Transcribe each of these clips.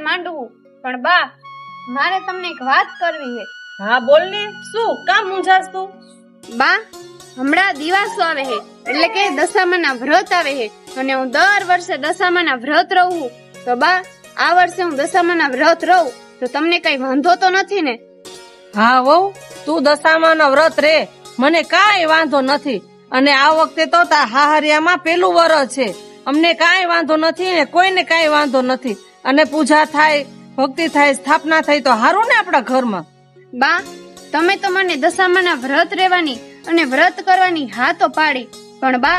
માંડવું. પણ બા મારે તમને એક વાત કરવી છે. હા બોલ ને. શું? કામ મૂંઝાસ તું? બા હમણાં દિવાસો આવે છે. એટલે કે દશામાના વ્રત આવે છે. અને હું દર વર્ષે દશામાના વ્રત રહું તો બા આ વર્ષે હું દશામાના વ્રત રહું. તો તમને કઈ વાંધો તો નથી ને? હા વહુ તું દશામાના વ્રત રે. મને કાંઈ વાંધો નથી. અને આ વખતે તો તાર હાહરિયામાં પેલું વર છે. અમને કાંઈ વાંધો નથી ને કોઈને કાંઈ વાંધો નથી. અને પૂજા થાય ભક્તિ થાય સ્થાપના થાય તો હારું ને આપણા ઘરમાં. બા તમે તો મને દશામાના વ્રત રહેવાની અને વ્રત કરવાની હા તો પાડી. પણ બા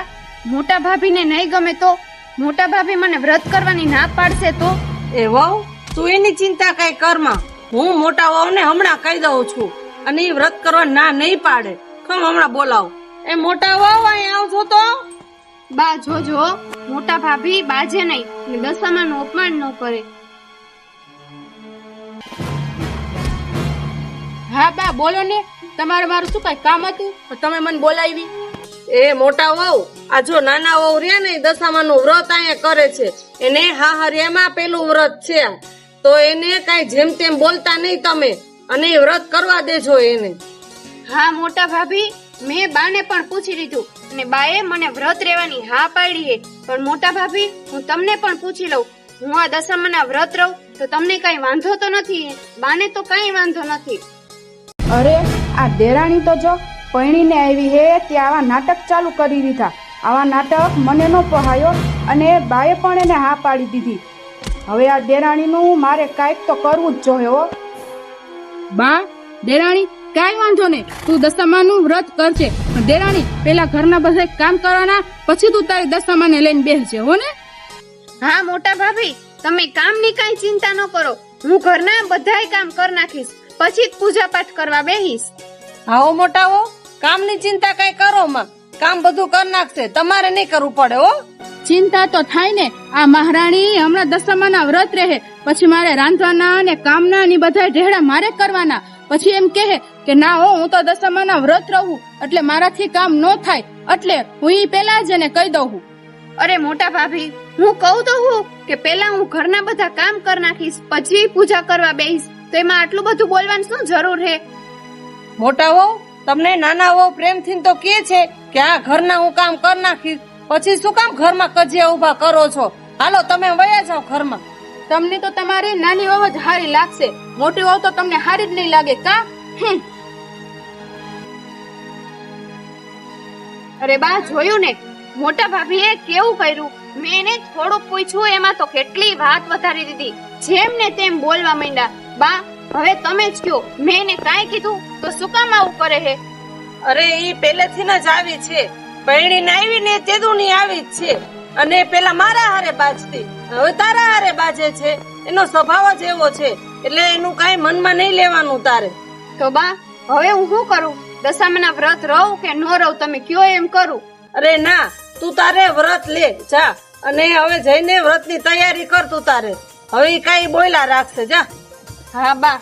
મોટા ભાભીને નહીં ગમે તો? મોટા ભાભી મને વ્રત કરવાની ના પાડશે તો? એ વહુ તું એની ચિંતા કઈ કરમાં હું મોટા વહુને હમણાં કહી દઉં છું. અને એ વ્રત કરવા ના નહીં પાડે. ખમ હમણાં બોલાવ. એ મોટા વહુ અહીં આવજો તો. બા જોજો મોટા ભાભી બાજે નહીં ને દશામાનું અપમાન ન કરે. હા બા બોલો ને. તમારે મારું શું કઈ કામ હતું? તમે મને બોલાવી. એ મોટા વહુ આ જો નાના વહુ રહ્યા ને દશામાનું વ્રત અહીંયા કરે છે. એને હા હરિયામાં પેલું વ્રત છે. તો એને કઈ જેમ તેમ બોલતા નહીં તમે. અને એ વ્રત કરવા દેજો એને. હા મોટા ભાભી મેં બાને પણ પૂછી લીધું અને બાએ મને વ્રત રહેવાની હા પાડી હે. પણ મોટા ભાભી હું તમને પણ પૂછી લઉં. હું આ દશામાના વ્રત રહું તો તમને કઈ વાંધો તો નથી બાને તો કઈ વાંધો નથી. અરે આ દેરાણી તો જો પૈણીને આવી હે તે આવા નાટક ચાલુ કરી દીધા. આવા નાટક મને નો પહાયો અને બાએ પણ એને હા પાડી દીધી. હવે આ દેરાણીનું મારે કાંઈક તો કરવું જ જોઈએ હો. બા દેરાણી કાંઈ વાંધો નહીં. તું દશામાનું વ્રત કરજે. દેરાણી પેલા ઘરના બધા કામ કરવાના પછી તું તારી દશામાને લઈને બેસજે હો ને? હા મોટા ભાભી તમે કામની કઈ ચિંતા ન કરો. હું ઘરના બધાય કામ કરી નાખીશ. પછી જ પૂજા પાઠ કરવા બેહીશ. આવો મોટા વહુ કામની ચિંતા કઈ કરો માં. કામ બધું કરી નાખશે તમારે નહીં કરવું પડે હો. ચિંતા તો થાય ને. આ મહારાણી હમણાં દશામાના વ્રત રહે. પછી મારે રાંધવાના અને કામના ની બધા ઢેડા મારે કરવાના. પછી એમ કહે કે ના હો હું તો દશામાના વ્રત રહું એટલે મારાથી કામ ન થાય એટલે હું ઈ પેલા જ એને કહી દઉં અરે મોટા ભાભી હું કહું તો હું કે પેલા હું ઘરના બધા કામ કરી નાખીશ પછી પૂજા કરવા બેહીશ તો એમાં આટલું બધું બોલવાની શું જરૂર હે? મોટા વહુ તમને નાના વહુ પ્રેમથી તો કે છે કે આ ઘરના હું કામ કરી નાખીશ પછી શું કામ ઘરમાં કજિયા ઊભા કરો છો? હાલો તમે વયા જાઓ ઘરમાં. તમને તો તમારી નાની વહુ જ હારી લાગશે મોટી વહુ તો તમને હારી જ નહીં લાગે કા? હમ. અરે બા જોયું ને? મોટા ભાભીએ કેવું કર્યું? મેં એને થોડુંક પૂછ્યું એમાં તો કેટલી વાત વધારી દીધી. જેમ ને તેમ બોલવા માંડ્યા. બા હવે તમે જ કયો મેં એને કાંઈ કીધું? તો શું કામ આવું કરે હે? અરે ઈ પહેલેથી જ આવી છે. પરણીને આવી ને તેદુની આવી જ છે. અને પેલા મારા હારે બાજતી. હવે તારા હારે બાજે છે. એનો સ્વભાવ જ એવો છે. એટલે એનું કાંઈ મનમાં નહીં લેવાનું તારે. તો બા હવે હું શું કરું? દશામાના વ્રત રહું કે ન રહું તમે કયો એમ કરું? અરે ના તું તારે વ્રત લે જા. અને હવે જઈને વ્રતની તૈયારી કર તું તારે. હવે કઈ બોયલા રાખશે જા. હા બા.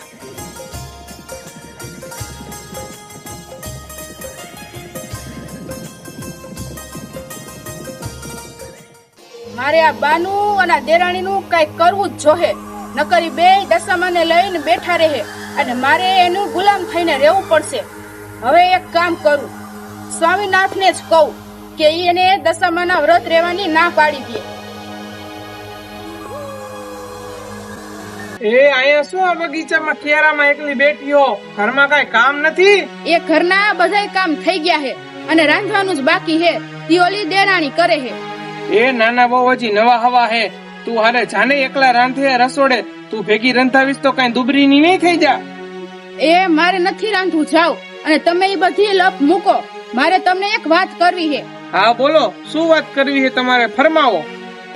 મારે આ બાનું અને આ દેરાણીનું કઈ કરવું જ જોહે. નકરી બે દશામાને લઈને બેઠા રહે. અને મારે એનું ગુલામ થઈને રહેવું પડશે. હવે એક કામ કરું. સ્વામીનાથને જ કહું કે એને દશામાના વ્રત રહેવાની ના પાડી દે. એ અહીંયા શું આ બગીચામાં કેરામાં એકલી બેઠી હો ઘરમાં કઈ કામ નથી? એ ઘરના બધાય કામ થઈ ગયા હે અને રાંધવાનું જ બાકી હે. ઓલી દેરાણી કરે હે. એ નાના બહુ હજી નવા હવા હે. તું હારે જાને એકલા રાંધે રસોડે. તું ભેગી રંધાવીશ તો કઈ દુબરી ની નહીં થઈ જા. એ મારે નથી રાંધવું જાવ અને તમે એ બધી લપ મૂકો. મારે તમને એક વાત કરવી છે. હા બોલો. શું વાત કરવી છે તમારે? ફરમાવો.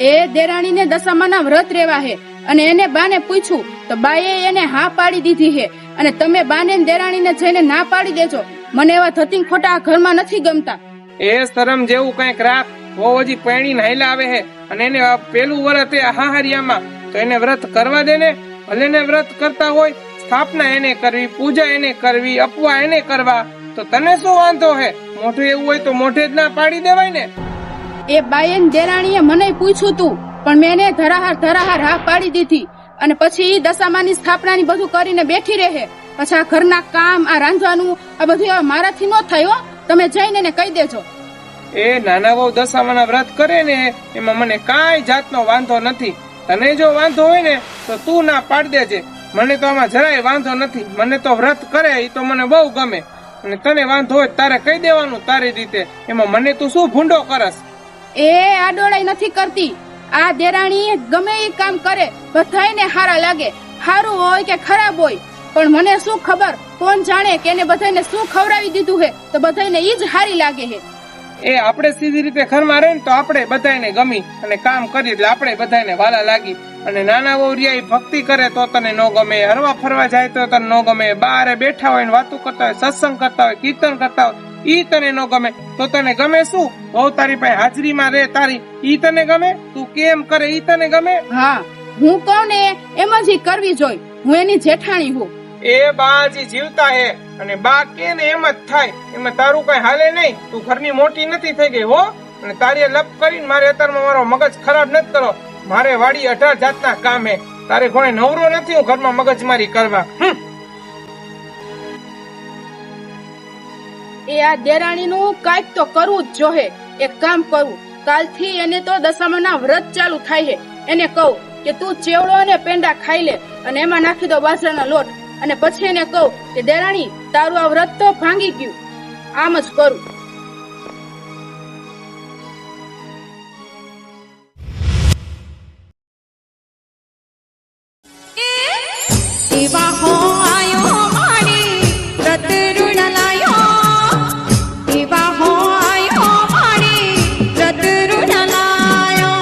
એ દેરાણીને દશામાના વ્રત રેવા છે. અને એને બાને પૂછ્યું તો બાએ એને હા પાડી દીધી છે. અને તમે બાને ને દેરાણીને જઈને ના પાડી દેજો. મને એવા થતી ખોટા ઘરમાં નથી ગમતા. એ શરમ જેવું કંઈક રાખ. બહુ હજી પૈણી હાઈલા આવે હે અને એને પેલું વ્રત એ હાહરિયામાં તો એને વ્રત કરવા દે ને. ભલે ને વ્રત કરતા હોય સ્થાપના એને કરવી પૂજા એને કરવી અપવા એને કરવા તો તને શું વાંધો હે? મોઢું એવું હોય તો મોઢે જ ના પાડી દેવાય ને. એ બાયન દેરાણીએ મને પૂછ્યું તું પણ મેં એને ધરાહાર ધરાહાર હા પાડી દીધી. અને પછી એ દશામાની સ્થાપનાની બધું કરીને બેઠી રહે. પછી આ ઘરના કામ આ રાંધવાનું આ બધું મારાથી ન થાય તમે જઈને એને કહી દેજો. એ નાના બહુ દશામાના વ્રત કરે ને એમાં મને કાંઈ જાતનો વાંધો નથી. તને જો વાંધો હોય ને તો તું ના પાડી દેજે. મને તો આમાં જરાય વાંધો નથી. મને તો વ્રત કરે એ તો મને બહુ ગમે. અને તને વાંધો હોય તારે કહી દેવાનું તારી રીતે. એમાં મને તું શું ભૂંડો કરસ? એ આ ડોળાઈ નથી કરતી. આ દેરાણી ગમે એ કામ કરે બધાયને હારા લાગે. સારું હોય કે ખરાબ હોય પણ મને શું ખબર? કોણ જાણે કે એને બધાને શું ખવડાવી દીધું હે? તો બધાને ઈ જ હારી લાગે હે. એ આપણે સીધી રીતે ઘરમાં રહે ને તો આપણે બધાને ગમી અને કામ કરી એટલે આપણે બધાને વાલા લાગી. અને નાના વહુરિયા ઈ ભક્તિ કરે તો તને ન ગમે હરવા ફરવા જાય તો તને ન ગમે બારે બેઠા હોય ને વાતો કરતા હોય સત્સંગ કરતા હોય કીર્તન કરતા હોય ઈ તને ન ગમે. તો તને ગમે શું? બહુ તારી પાસે હાજરીમાં રે તારી. ઈ તને ગમે? તું કેમ કરે? ઈ તને ગમે? હા હું કહું ને એમ જ ઈ કરવી જોઈ. હું એની જેઠાણી હું એ બાજી જીવતા હે અને બા કે ને એમ જ થાય. એમાં તારું કઈ હાલે નહીં. તું ઘરની મોટી નથી થઈ ગઈ હો. અને તારી લપ કરીને મારે અત્યારમાં મારો મગજ ખરાબ નથી કરો. મારે વાડી અઢાર જાતના કામ તારે કોને નવરો નથી હું ઘરમાં મગજમારી કરવા? એ આ દેરાણીનું કાંઈક તો કરવું જ જોહે. એક કામ કરવું કાલથી એને તો દશામાના વ્રત ચાલુ થાય છે એને કહું કે તું ચેવડો અને પેંડા ખાઈ લે અને એમાં નાખી દો બાજરાનો લોટ. અને પછી એને કહું કે, દેરાણી, તારું આ વ્રત તો ભાંગી ગયું. આમ જ કરું. વિવાહો આયો મારી વ્રત ઋણ લાયો. વિવાહો આયો મારી વ્રત ઋણ લાયો.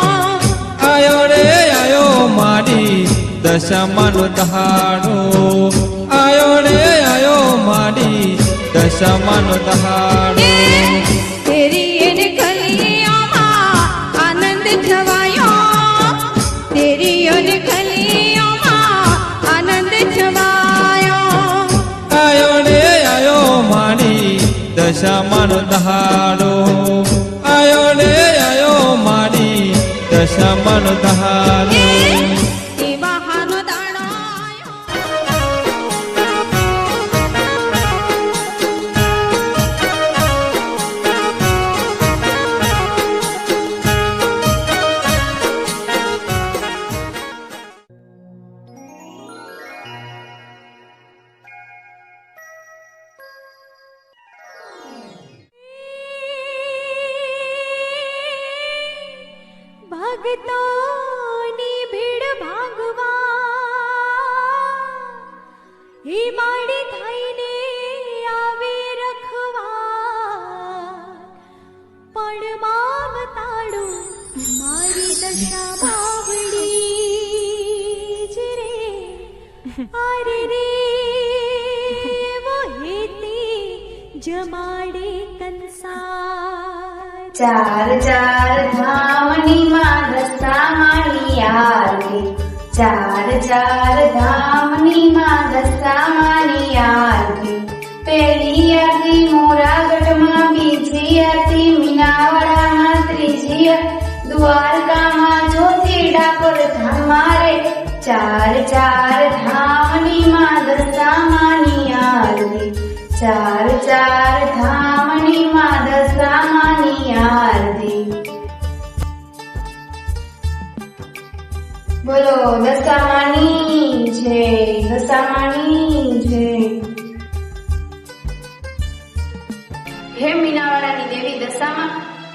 આયો રે આયો મારી દશામાનો દહાડો. આયો રે આયો મારી દશામાનો દહાડો. દશામાનો દહાડો. આયો રે આયો મારી. દશામાનો દહાડો. અરે રે જમાડે કંસા ચાર ચાર ધામની માં દશામાની આરતી ચાર ચાર ધામની માં દશામાની આરતી પેલી આરતી મોરાગઢમાં, બીજી આરતી મીનાવાડામાં, ત્રીજી દ્વારકામાં ચોથી ડાકોર ધામ રે. ચાર ચાર ધામની માં દશામાની આરતી. ચાર ચાર ધામની માં દશામાની આરતી. બોલો દશામાની છે દશામાની છે હે મીનાવાળાની દેવી દશામાં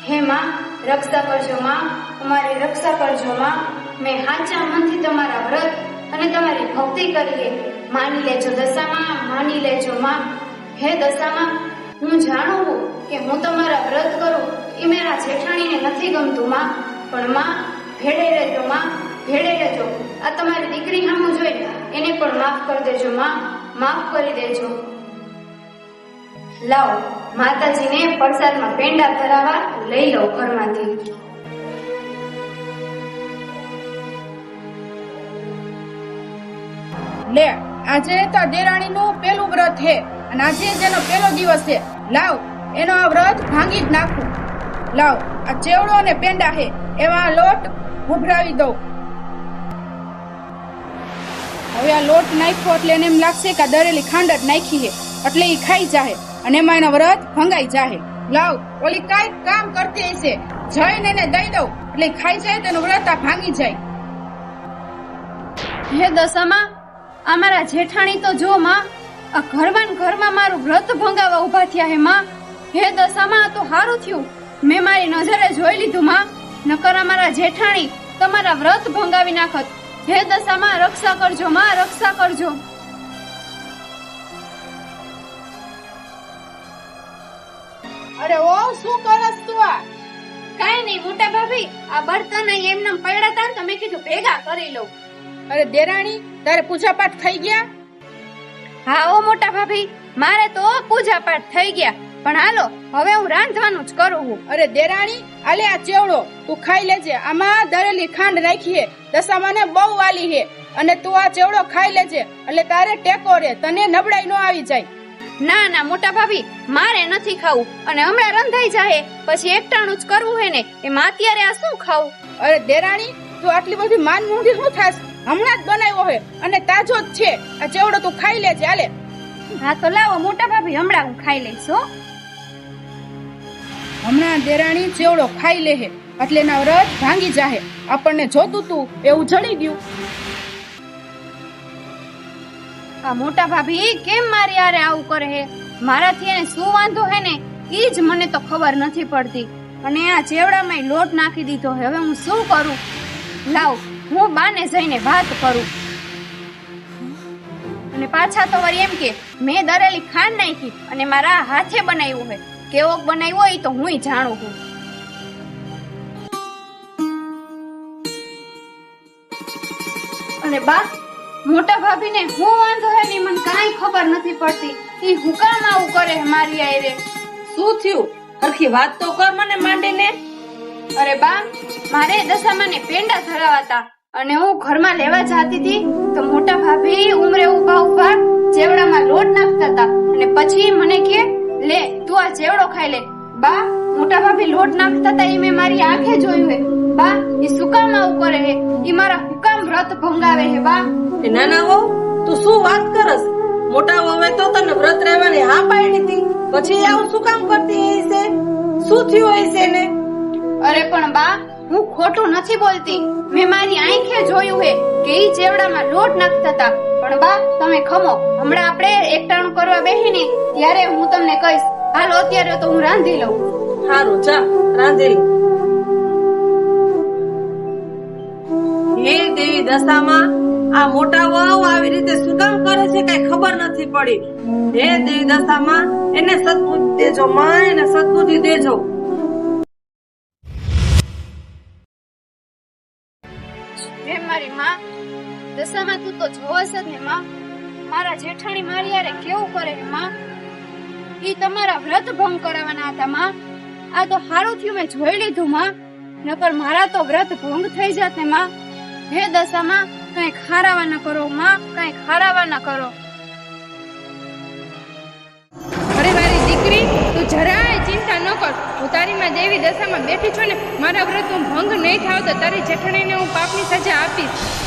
હે માં, રક્ષા કરજો માં, અમારી રક્ષા કરજો માં. મેં હાચા મનથી તમારા વ્રત અને તમારી ભક્તિ કરીએ. માની લેજો દશામાં, માની લેજો માં. હે દશામાં, હું જાણું કે હું તમારા વ્રત કરું એ મારા જેઠાણીને નથી ગમતું માં. પણ માં ભેડે રહેજો માં ભેડે રહેજો. આ તમારી દીકરી સામું જોઈ એને પણ માફ કરી દેજો માં. માફ કરી દેજો. લાવો, માતાજીને પ્રસાદમાં પેંડા ધરાવા લઈ લો ઘરમાંથી. લે, આજે તો દેરાણીનું પેલું વ્રત છે અને આજે જેનો પેલો દિવસ છે લાવ, એનો આ વ્રત ભાંગી જ નાખું. લાવ, આ ચેવડો અને પેંડા એવા આ લોટ ઉભરાવી દઉં. હવે આ લોટ નાખ્યો એટલે એને એમ લાગશે કે દરેલી ખાંડ જ નાખી હે, એટલે એ ખાઈ જાહે, અને એમાં એનો વ્રત ભંગાઈ જાહે. લાવ, ઓલી કાંઈક કામ કરતી હશે, જઈને એને દઈ દઉં, એટલે ખાઈ જાય તેનું વ્રત આ ભાંગી જાય. હે દશામાં આ મારા જેઠાણી તો જો માં આ ઘરવાન ઘરમાં મારું વ્રત ભંગાવા ઊભા થયા હે માં હે દશામાં તો સારું થયું. મેં મારી નજરે જોઈ લીધું માં નકર આ મારા જેઠાણી તમારા વ્રત ભંગાવી નાખત. હે દશામાં રક્ષા કરજો માં રક્ષા કરજો. અરે ઓ શું કરસ તું આ? કાંઈ નહીં મોટા ભાભી આ બર્તન એમને પડ્યા તા તો મેં કીધું ભેગા કરી લઉં. અરે દેરાણી તારે પૂજા પાઠ થઈ ગયા? હા ઓ મોટા ભાભી મારે તો પૂજા પાઠ થઈ ગયા. પણ હાલો હવે હું રાંધવાનું જ કરું હું. અરે દેરાણી આલે આ ચેવડો તું ખાઈ લેજે. આમાં દરેલી ખાંડ નાખી હે દશામાને બહુ વાલી હે. અને તું આ ચેવડો ખાઈ લેજે. એટલે તારે ટેકો રે તને નબળાઈ નો આવી જાય. ના ના મોટા ભાભી મારે નથી ખાવું. અને હમણાં રંધાઈ જાય પછી એકટાણું જ કરવું હે ને એમાં અત્યારે આ શું ખાવું? અરે દેરાણી તું આટલી બધી માન મૂંગી શું થાસ હમણાં જ બનાવ્યો હે અને તાજો જ છે. આ ચેવડો તું ખાઈ લેજે હાલે. હા તો લાવો મોટા ભાભી હમણાં હું ખાઈ લઈશ હો. હમણાં દેરાણી ચેવડો ખાઈ લે હે એટલે એના વ્રત ભાંગી જાહે. આપણને જોતું તું એવું જડી ગયું. આ મોટા ભાભી કેમ મારી આરે આવું કરે હે મારાથી એને શું વાંધો હે ને? એ જ મને તો ખબર નથી પડતી. અને આ ચેવડામાં લોટ નાખી દીધો હે હવે હું શું કરું? લાવ. હું બાને જઈને વાત કરું. અને પાછા તો વળી એમ કે મેં દરેલી ખાંડ નાખી અને મારા હાથે બનાવ્યું હોય. કેવો બનાવ્યો હોય તો હું જાણું છું અને બા મોટા ભાભીને હું વાંધો હે ની મને કાઈ ખબર નથી પડતી. ઈ હું કામ આવું કરે મારી આયરે. શું થયું? હરખી વાત તો કર મને માંડીને. અરે બા મારે દશામાને પેંડા ધરાવાતા. અને હું ઘરમાં લેવા જતી હતી તો મોટા ભાભી ઉમરે ઊભા ઊભા ચેવડામાં લોટ નાખતા હતા. અને પછી મને કે લે તું આ ચેવડો ખાઈ લે. બા મોટા ભાભી લોટ નાખતા હતા એ મેં મારી આંખે જોયું હે. બા એ સુકામ કામ આવું કરે હે. એ મારા હુકામ વ્રત ભંગાવે હે બા. એ નાના વહુ તું શું વાત કરસ? મોટા વહુએ તો તને વ્રત રહેવાની હા પાડી હતી પછી આવું શું કામ કરતી હશે શું થયું હશે ને અરે પણ બા હું ખોટું નથી બોલતી. મેં મારી આંખે જોયું હે કે ઈ ચેવડામાં લોટ નાખતા હતા. પણ બા, તમે ખમો. હમણાં આપણે એકટાણું કરવા બેસીને ત્યારે હું તમને કહીશ, હાલો, અત્યારે તો હું રાંધી લઉં. સારું જા, રાંધી. હે દેવી દશામાં, આ મોટા વહુ આવી રીતે શું કામ કરે છે કઈ ખબર નથી પડી. હે દેવી દશામાં, એને સદબુદ્ધિ દેજો માં એને સદબુદ્ધિ દેજો. તું જોવસ ને માં, મારા જેઠાણી મારી યારે કેવું કરે ને માં? ઈ તમારા વ્રત ભંગ કરાવવાના હતા માં. આ તો હારું થયું, મેં જોઈ લીધું માં. નકર મારા તો વ્રત ભંગ થઈ જાત ને માં. હે દશામાં, કઈ ખારાવા ન કરો માં, કઈ ખારાવા ન કરો. અરે મારી દીકરી, તું જરાય ચિંતા ન કર. હું તારી માં દેવી દશામાં બેઠી છું ને, મારા વ્રત હું ભંગ નહીં થાવ તો તારી જેઠાણીને હું પાપની સજા આપીશ.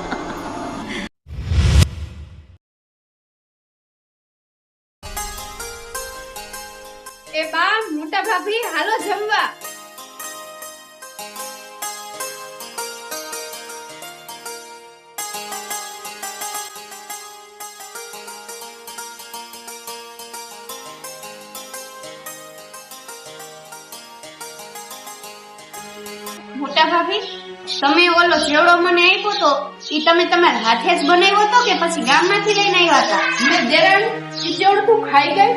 હાથે જ બનાવ્યો હતો કે પછી ગામમાંથી લઈને આવ્યા હતા? લે દેરાણી તું ખાઈ ગઈ?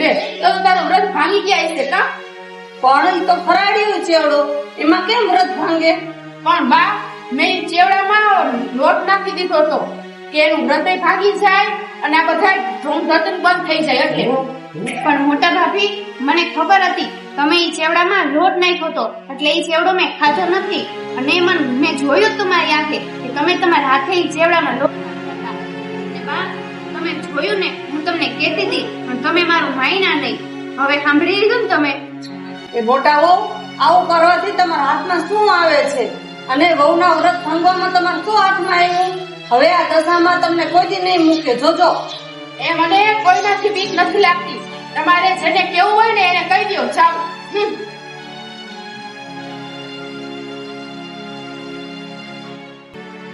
લે તો તારો વ્રત ભાંગી ગયા છે કા? પણ તો ફરાડી ચેવડો. એમાં કેમ વ્રત ભાંગે? પણ બા મેં ચેવડામાં લોટ નાખી દીધો હતો કે એનું વ્રત ભાગી જાય અને આ બધા ધૂમ ધતન બંધ થઈ જાય એટલે. પણ મોટા ભાભી મને ખબર હતી તમે એ ચેવડામાં લોટ નાખ્યો હતો એટલે એ ચેવડો મેં ખાધો નથી. અને એમાં મેં જોયું તમારી આંખે કે તમે તમારા હાથે ચેવડામાં બા તમે જોયું ને હું તમને કહેતી હતી પણ તમે મારું માયના નહીં. હવે સાંભળી લીધું ને તમે? એ મોટાઓ આવું કરવાથી તમારા હાથમાં શું આવે છે? અને વહુના વ્રત ભંગવામાં તમારું શું હાથમાં આવ્યું? હવે આ દશામાં તમને કોઈ દી નહીં મૂકે. જોજો. એ મને કોઈનાથી બીક નથી લાગતી. તમારે જેને કેવું હોય ને એને કહી દો ચાલો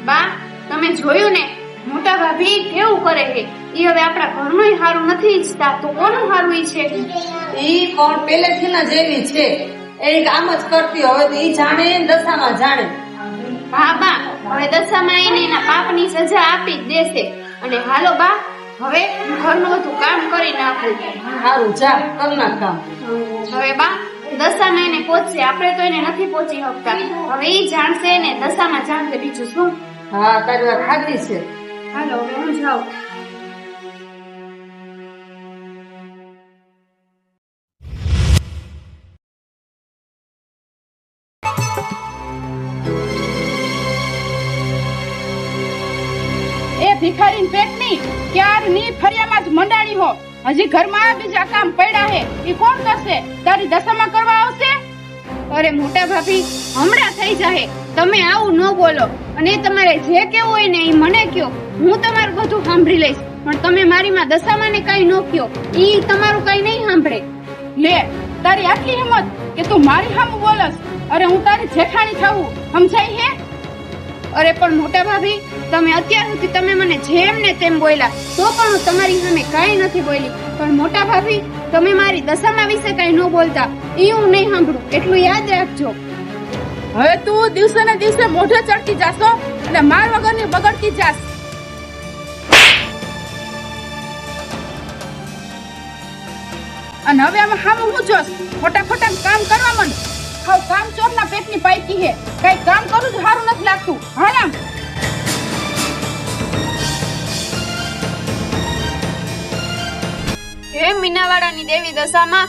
બા તમે જોયું ને? મોટા ભાભી કેવું કરે છે? એ હવે આપણા ઘરનું સારું નથી ઈચ્છતા. તો કોનું સારું ઈચ્છે ઈ કોણ? પેલેથી ના જેવી છે. એ આમ જ કરતી હવે તો ઈ જાણે દશામાં જાણે. બાબા હવે દશામાં એને એના પાપની સજા આપી જ દેશે. અને હાલો બા હવે ઘરનું બધું કામ કરી નાખું. સારું જા કર નાખ કામ. હવે બા દશામાં એને પહોંચશે આપણે તો એને નથી પહોંચી શકતા. હવે એ જાણશે ને દશામાં જાણશે બીજું શું? હા તારી વાત ખાતી છે. હાલો હવે હું જાઉં? એ ભિખારી પેટની ક્યારની ફરિયામાં જ મંડાણી હો. હજી ઘરમાં બીજા કામ પડ્યા હે. એ કોણ કરશે? તારી દશામાં કરવા આવશે? અરે મોટા ભાભી હમણાં થઈ જાહે. તમે આવું ન બોલો. અને તમારે જે કેવું હોય ને એ મને કયો. હું તમારું બધું સાંભળી લઈશ. પણ તમે મારી માં દશામાં ને કઈ ન કયો. ઈ તમારું કઈ નહીં સાંભળે. લે તારી આટલી હિંમત કે તું મારી સામે બોલસ. અરે હું તારી જેઠાણી થાવું. સમજાય હે? અરે પણ મોટા ભાભી તમે અત્યાર સુધી તમે મને જેમ ને તેમ બોલ્યા તો પણ હું તમારી સામે કાંઈ નથી બોલી. પણ મોટા ભાભી, તમે મારી દશામાં વિશે કઈ ન બોલતા. એ હું નહીં સાંભળું. એટલું યાદ રાખજો. હવે તું દિવસે ને દિવસે મોઢે ચડતી જાશો અને માર વગરની બગડતી જાશ. અને હવે આમાં હામું હું જોશ ખોટા ખોટા કામ કરવા માંડ હાવ કામ ચોરના પેટની પાઈકી હે કઈ કામ કરું જ સારું નથી લાગતું. હાલ હે મીનાવાડાની દેવી દશામાં?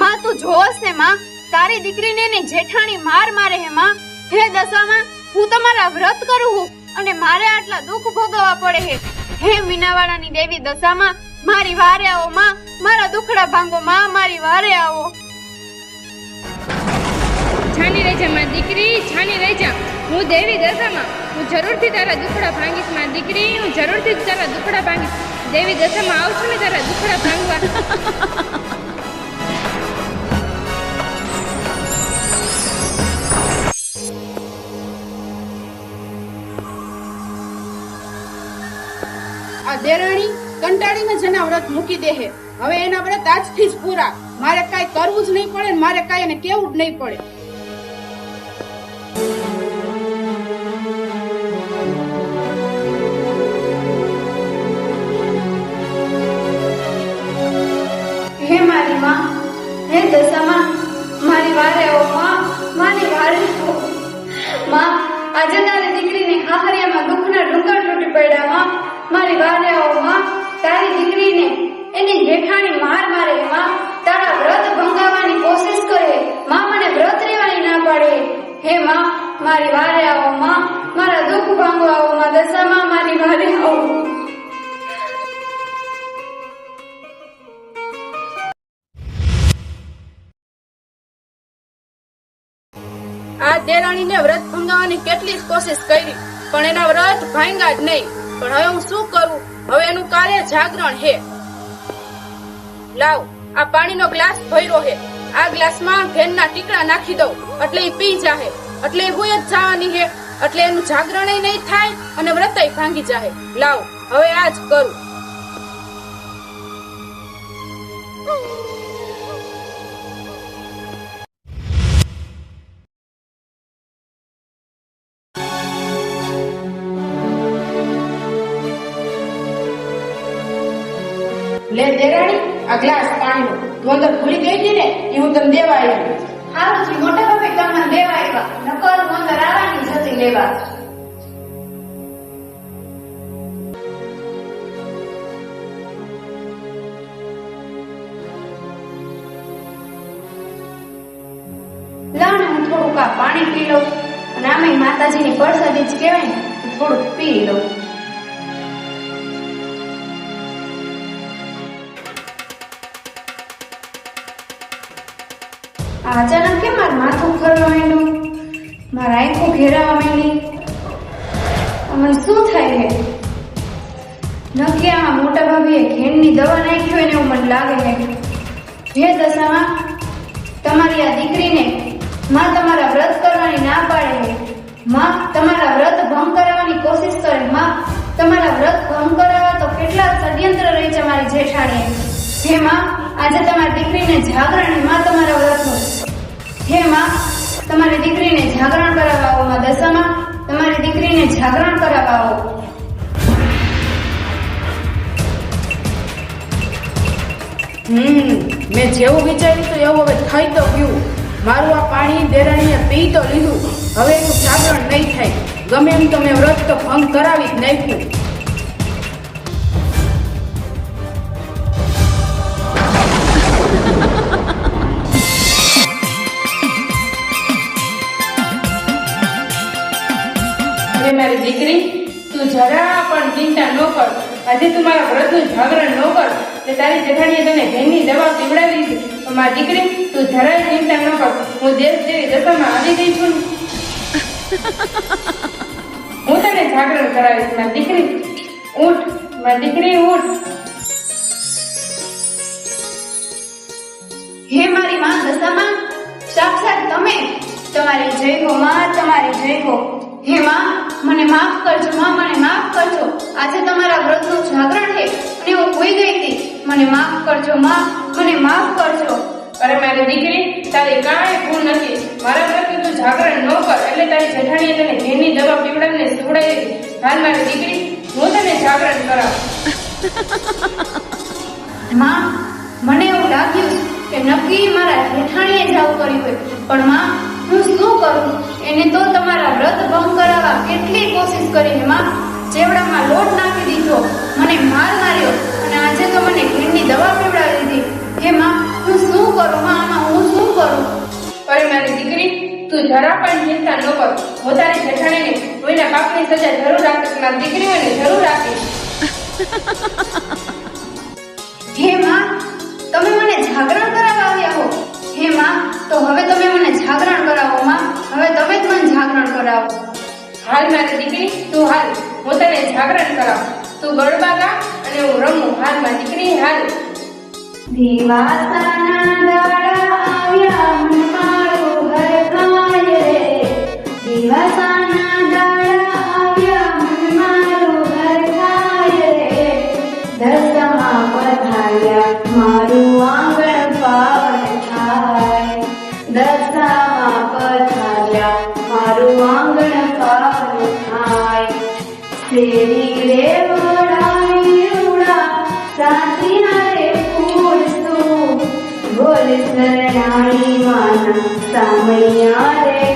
માં તું જોવસ ને માં? તારી દીકરીને ને જેઠાણી માર મારે હે માં? હે દશામાં, હું તમારા વ્રત કરું હું અને મારે આટલા દુઃખ ભોગવવા પડે હે. હે મીનાવાડાની દેવી દશામાં, મારી વારે આવો માં, મારા દુખડા ભાંગો માં, મારી વારે આવો. છાની રહી માં દીકરી છાની રહી હું દેવી દશામાં, હું જરૂરથી તારા દુખડા ભાંગીશ, માં દીકરી, હું જરૂરથી જ તારા દુખડા ભાંગીશ. દેવી દશામાં આવશું ને તારા દુખડા ભાંગવા. આ દેરાણી કંટાળીને જેના વ્રત મૂકી દેહે હવે એના વ્રત આજથી જ પૂરા. મારે કાંઈ કરવું જ નહીં પડે મારે કાંઈ એને કેવું જ નહીં પડે. મારી વારે તારી દીકરીને એની જેઠાણી માર મારે માં તારા વ્રત ભંગાવવાની કોશિશ કરે, માં મને વ્રત રહેવાની ના પાડે. હે માં, મારી વારે મારા દુઃખ ભાંગવાઓમાં દશામાં મારી વારે આ દેરાણીને વ્રત ભંગાવવાની કેટલી કોશિશ કરી, પણ એના વ્રત ભાંગ્યા જ નહીં. પણ હવે હું શું કરું? હવે એનું કાર્ય જાગરણ હે. લાવ, આ પાણીનો ગ્લાસ ભર્યો હે. આ ગ્લાસમાં ઘેનના ટીકડા નાખી દઉં. એટલે એ પી જાહે. એટલે એ જ જવાની હે. એટલે એનું જાગરણ નહીં થાય અને વ્રતય ભાંગી જાહે. લાવ, હવે આ જ કરું. આ ગ્લાસ પાણીનો. તું અંદર ભૂલી ગઈ હતી ને એ હું તને દેવા આવ્યો હારું છે મોટા બાપે તમને દેવા આવ્યા નકર હું અંદર આવવાની જતી લેવા. હું થોડુંક આ પાણી પી લઉં. અને આમે માતાજીની પરસાદી જ કહેવાય ને થોડુંક પી લઉં. અચાનક કેમ મારું માથું ફરવા માંડ્યું? મારા આંખો ઘેરાવા માંડી. મને શું થાય છે નક્કી આમાં મોટા ભાભીએ ઘેનની દવા નાખી હોય ને એવું મને લાગે છે જે દશામાં તમારી આ દીકરીને માં તમારા વ્રત કરવાની ના પાડે છે માં તમારા વ્રત ભંગ કરાવવાની કોશિશ કરે. માં તમારા વ્રત ભંગ કરાવવા તો કેટલા ષડયંત્ર રહી છે મારી જેઠાણીએ. હે માં આજે તમારી દીકરીને જાગરણમાં તમારા વ્રતનું હે માં, તમારી દીકરીને જાગરણ કરાવવા આવો દશામાં, તમારી દીકરીને જાગરણ કરાવવા આવો હમ, મેં જેવું વિચાર્યું તો એવું હવે થઈ તો ગયું. મારું આ પાણી દેરાણીએ પી તો લીધું. હવે એનું જાગરણ નહીં થાય. ગમે એમ તો મેં વ્રત તો ભંગ કરાવી જ નાખ્યું. મારી દીકરી, તું જરા પણ ચિંતા ન કર. આજે તું મારા વ્રતનું જાગરણ ન કર. તે તારી જેઠાણીએ તને ઘેરની દવા પીવડાવી તો મારી દીકરી, તું જરાય ચિંતા ન કર. હું દેશ જેવી દશામાં આવી ગઈ છું હું તને જાગરણ કરાવીશ, મારી દીકરી. ઊઠ મારી દીકરી ઊઠ હે મારી માં દશામાં, સાક્ષાત તમે. તમારી જય હો, માં, તમારી જય હો. હે માં મને માફ કરજો માં મને માફ કરજો. આજે તમારા વ્રતનું જાગરણ છે અને હું ભૂઈ ગઈ હતી. મને માફ કરજો માં મને માફ કરજો. અરે મારી દીકરી તારી કાંઈ ભૂલ નથી. મારા પ્રત્યે તું જાગરણ ન કર એટલે તારી જેઠાણીએ તને ઘેરની દવા પીવડાવીને સુવડાવી હાલ મારી દીકરી હું તને જાગરણ કરાવું. માં મને એવું લાગ્યું કે નક્કી મારા જેઠાણીએ જ આવું કર્યું હોય. પણ માં હું શું કરું એને તો તમારા વ્રત ભંગ કરાવવા કેટલી કોશિશ કરી છે માં? ચેવડામાં લોટ નાખી દીધો મને માર માર્યો અને આજે તો મને ઘીની દવા પીવડાવી દીધી. હે માં હું શું કરું માં? આમાં હું શું કરું? અરે મારી દીકરી તું જરા પણ ચિંતા ન કર. હું જેઠાણીને કોઈના પાપની સજા જરૂર આપીશ મારી દીકરીઓને જરૂર આપીશ. હે માં તમે મને જાગરણ કરાવવા આવ્યા હો. હે માં તો હવે તમે મને જાગરણ કરાવો, માં. હવે તમે જ મને જાગરણ કરાવો. હાલ મારી દીકરી, તું હાલ. હું તને જાગરણ કરાવું. તું ગરબા ગા અને હું રમું. હાલ મારી દીકરી, હાલ. દિવાસાના દાડા આવ્યા મારું ઘર દિવાસાના શરણાઈ માના સામૈયા રે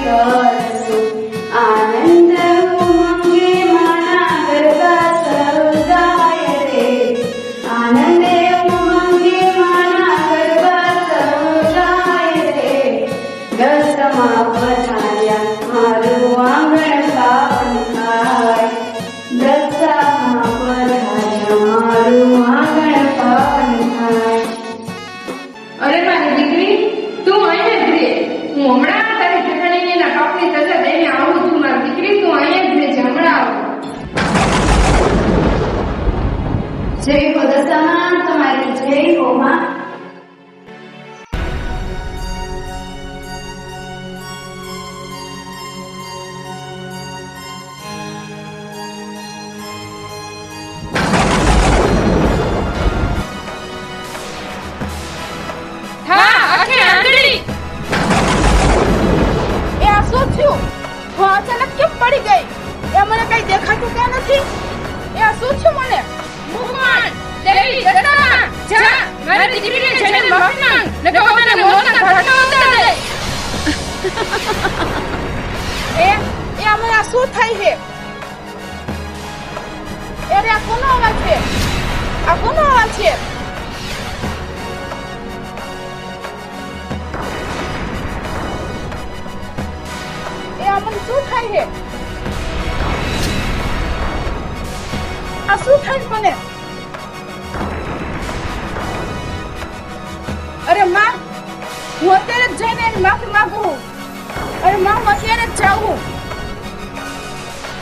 ક્યાં નથી. એ શું થયું મને? મુકવાણ દેવી દત્તા જા મારી દીકરીને જઈને માફી માંગ નકર મને મોતના ઘાટમાં ઉતાર દે એ એ મને શું થાય છે? અરે આ કોનો અવાજ છે? આ કોનો અવાજ છે? એ આ શું થાય છે? આ શું થાય મને? અરે માં, હું અત્યારે જ જઈને એની માફી માંગુ છું. અરે માં, હું અત્યારે જ જાઉં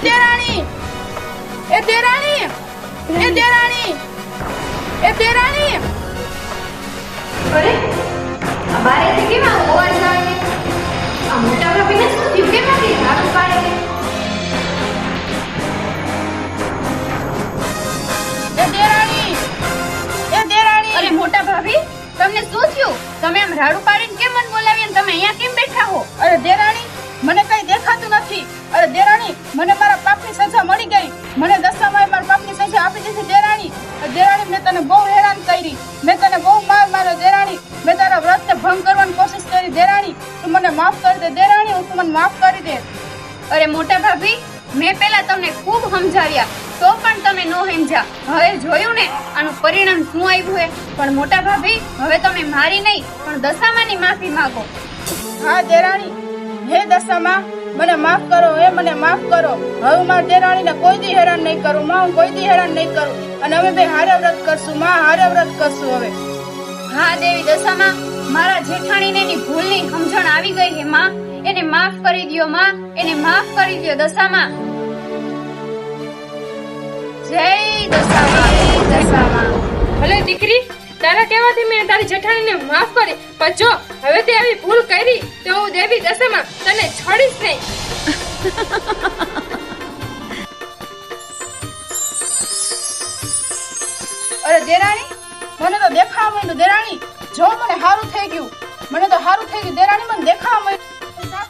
દેરાણી એ દેરાણી એ દેરાણી એ દેરાણી તમે એમ રાડું પાડીને કેમ મને બોલાવી તમે અહીંયા કેમ બેઠા હો? અરે દેરાણી, મને કઈ દેખાતું નથી. અરે દેરાણી, મને મારા પાપની સજા મળી ગઈ. મને દશામાએ મારા પાપની સજા આપી દીધી દેરાણી. દેરાણી, મેં તને બહુ હેરાન કરી. મેં તને બહુ માર માર્યો દેરાણી. મેં તારા વ્રતને ભંગ કરવાની કોશિશ કરી. દેરાણી, તું મને માફ કરી દે. દેરાણી, હું તું મને માફ કરી દે. અરે મોટા ભાભી, મેં પેલા તમને ખૂબ સમજાવ્યા. તમે નો સમજ્યા હવે જોયું ને આનું પરિણામ શું આવ્યું હે? પણ મોટા ભાભી હવે તમે મારી નહીં પણ દશામાની માફી માંગો. હા દેરાણી. હે દશામાં મને માફ કરો હે મને માફ કરો. હવે હું મારા દેરાણીને કોઈ દી હેરાન નહીં કરું માં હું કોઈ દી હેરાન નહીં કરું. અને હવે બે હારે વ્રત કરશું માં હારે વ્રત કરશું હવે. હા દેવી દશામાં મારા જેઠાણીને એની ભૂલની સમજણ આવી ગઈ હે માં. એને માફ કરી દ્યો માં. એને માફ કરી દ્યો દશામાં. જય દશામાં દશામાં. ભલે દીકરી તારા કહેવાથી મેં તારી જેઠાણીને માફ કરી પણ જો હવે તે આવી ભૂલ કરી તો હું દેવી દશામાં તને છોડીશ નહીં. અરે દેરાણી મને તો દેખાવા માંડ્યું દેરાણી. જો મને સારું થઈ ગયું મને તો સારું થઈ ગયું દેરાણી મને દેખાવા માંડ્યું.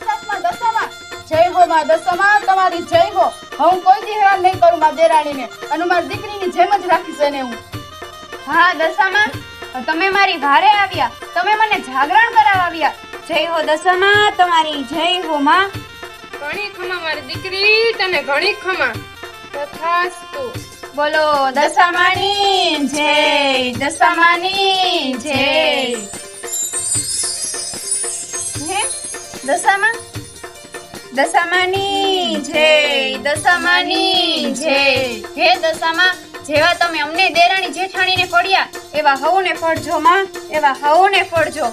સાતમાં દશામાં જય હો માં દશામાં તમારી જય હો. હું કોઈ દી હેરાન નહીં કરું મારા દેરાણીને. અને મારી દીકરીની જેમ જ રાખીશ એને હું. હા દશામાં તમે મારી ભારે આવ્યા. તમે મને જાગરણ કરાવવા આવ્યા. જય હો દશામાં તમારી જય હો માં. ઘણી ખમા મારી દીકરી તને ઘણી ખમા તથાસ્તુ. બોલો દશામાની જય દશામાની જય. હે? દશામાં દશામાની જય દશામાની જય, હે દશામાં, જેવા તમે અમને દેરાણી જેઠાણીને ફળ્યા એવા હવને ફળજો માં, એવા હવને ફળજો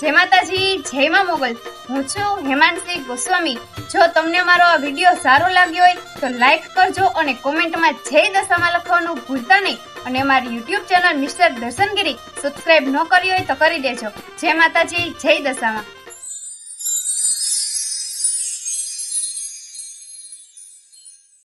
જય માતાજી, જય મા મોગલ. હું છું હેમાંશી ગોસ્વામી. જો તમને મારો આ વીડિયો સારો લાગ્યો હોય, તો લાઈક કરજો અને કોમેન્ટમાં જય દશામાં લખવાનું ભૂલતા નહીં. અને મારી YouTube channel mister Darshangiri subscribe ન કરી હોય તો કરી દેજો. જય માતાજી, જય દશામાં.